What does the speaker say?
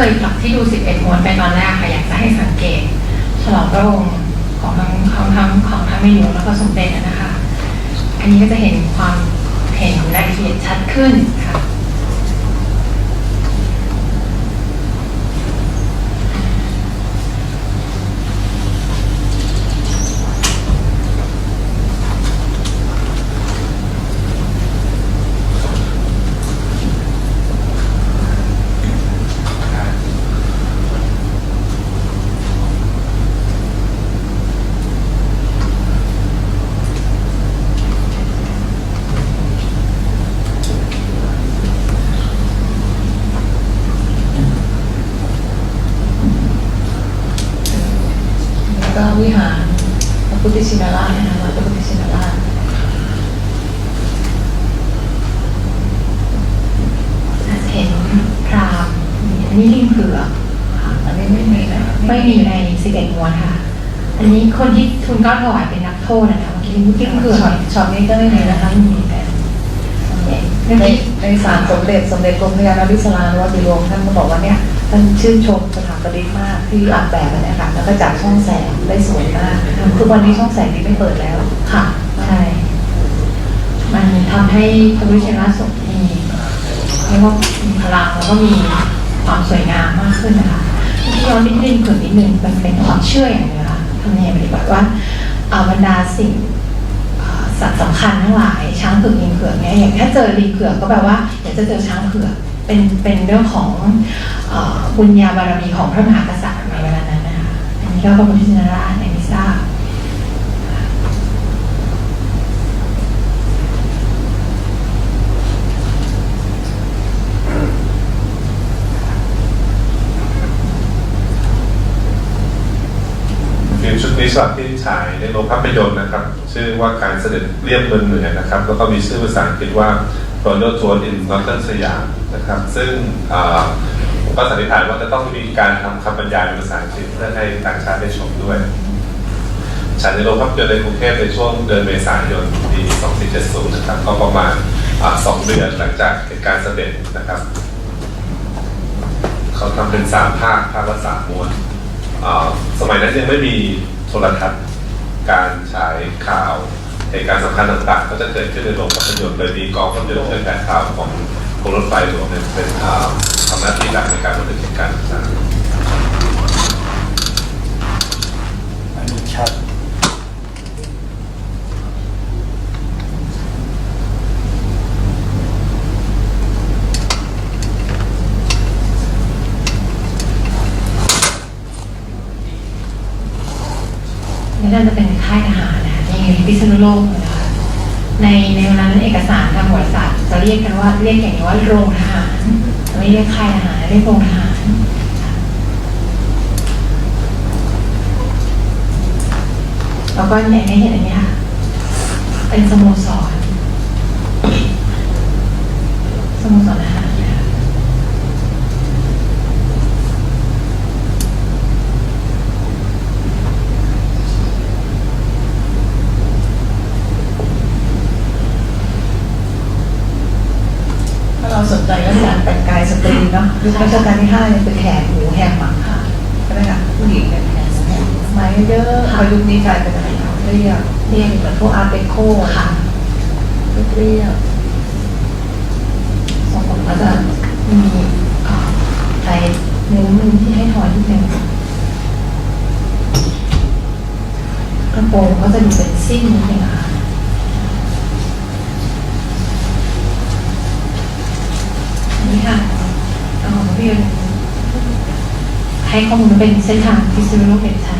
คยหลักที่ดู 11มวนไปตอนแรกค่ะอยากจะให้สังเกตฉลองพระองค์ของทั้งของทั้งของทั้งในหลวงแล้วก็สมเด็จนะคะ อันนี้ก็จะเห็นความเห็นขรายละเอียดชัดขึ้นค่ะ ก็วิหารพระพุทธชินราชนะคะวัดพระพุทธชินราชอาจจะเห็นพราหมณ์อันนี้ลิงเผือกค่ะอันนี้ไม่มีนะไม่มีในสิบเอ็ดม้วนค่ะ อันนี้คนที่ทุนเกล้าถวายเป็นนักโทษนะคะเมื่อกี้ลิงเผือกช็อตช็อตนี้ก็ไม่มีนะคะไม่มีแต่ ในในศาลสมเด็จสมเด็จกรมพระยานาวิศรานุวัติวงศ์ท่านก็บอกว่าเนี่ยท่านชื่นชมสถาปนิกมากที่ออกแบบอันเนี้ยค่ะแล้วก็จัดช่องแสงได้สวยมากคือวันนี้ช่องแสงนี้ไม่เปิดแล้วค่ะใช่มันทำให้พระพุทธชินราชสมมีเรียกว่ามีพลังแล้วก็มีความสวยงามมากขึ้นนะคะที่ย้อนนิดนึงเผื่อนิดนึงมันเป็นความเชื่ออย่างหนึงนะคะทำในปฏิบัติว่าอ่าบรรดาสิ่งอ่า คัญทั้งหลายช้างเผือกลิงเผือกเนี่ยอย่างถ้าเจอลิงเผือกก็แปลว่าอยากจะเจอช้างเผือกเป็นเป็นเรื่องของบุญญาบารมีของพระมหากษัตริย์ในเวลานั้นนะคะอันนี้ก็พระพุทธชินราชในมิทราบ ฟิล์มชุดนี้ฉบับที่ฉายในโรงภาพยนตร์นะครับ ชื่อว่าการเสด็จเรียบเมืองเหนือนะครับ แล้วก็มีชื่อภาษาอังกฤษว่า Royal Tour in Northern สยามนะครับ ซึ่งก็สันนิษฐานว่าจะต้องมีการทำคำบรรยายเป็นภาษาอังกฤษเพื่อให้ต่างชาติได้ชมด้วยฉายในโรงภาพยนตร์ในกรุงเทพในช่วงเดือนเมษายนปี 2470 นะครับ ก็ประมาณสองเดือนหลังจากเหตุการณ์เสด็จนะครับ เขาทำเป็นสามภาคภาคละสามม้วน สมัยนั้นยังไม่มีโทรทัศน์การฉายข่าวเหตุการณ์สำคัญต่างๆ ก็จะเกิดขึ้นในโรงภาพยนตร์โดยมีกองภาพยนตร์เผยแพร่ข่าวของกรมรถไฟหลวงเนี่ยเป็นอ่าทำหน้าที่หลักในการบันทึกเหตุการณ์ต่างอันนี้ชัด นี่น่าจะเป็นค่ายทหารนะคะในพิษณุโลกนะคะในในเวลานั้นเอกสารทางประวัติศาสตร์จะเรียกกันว่าเรียกอย่างนี้ว่าโรงทหารไม่เรียกค่ายทหารเรียกโรงทหารแล้วก็อย่างในเห็นอันนี้ค่ะเป็นสโมสรสโมสรนะคะ ถ้าเราสนใจเรื่องการ แต่งกายสตรีเนาะยุครัชกาลที่ห้าเนี่ยเป็นแขนหูแหกหมังค่ะใช่ไหมคะผู้หญิงเนี่ยแขนหูแหกไม้เยอะพอยุคนี้กลายเป็นอะไรคะเรียบเรียบเหมือนพวกอาร์เปโคค่ะเรียบสองคนก็จะมีเอ่อใจเนื้อมือที่ให้ถอยที่เป็นกระโปรงก็จะดูเป็นซิ่งนิดนึงอะค่ะ อันนี้ค่ะเรียนให้ข้อมูลเป็นเส้นทางที่ซื้อโลกเด็นไทย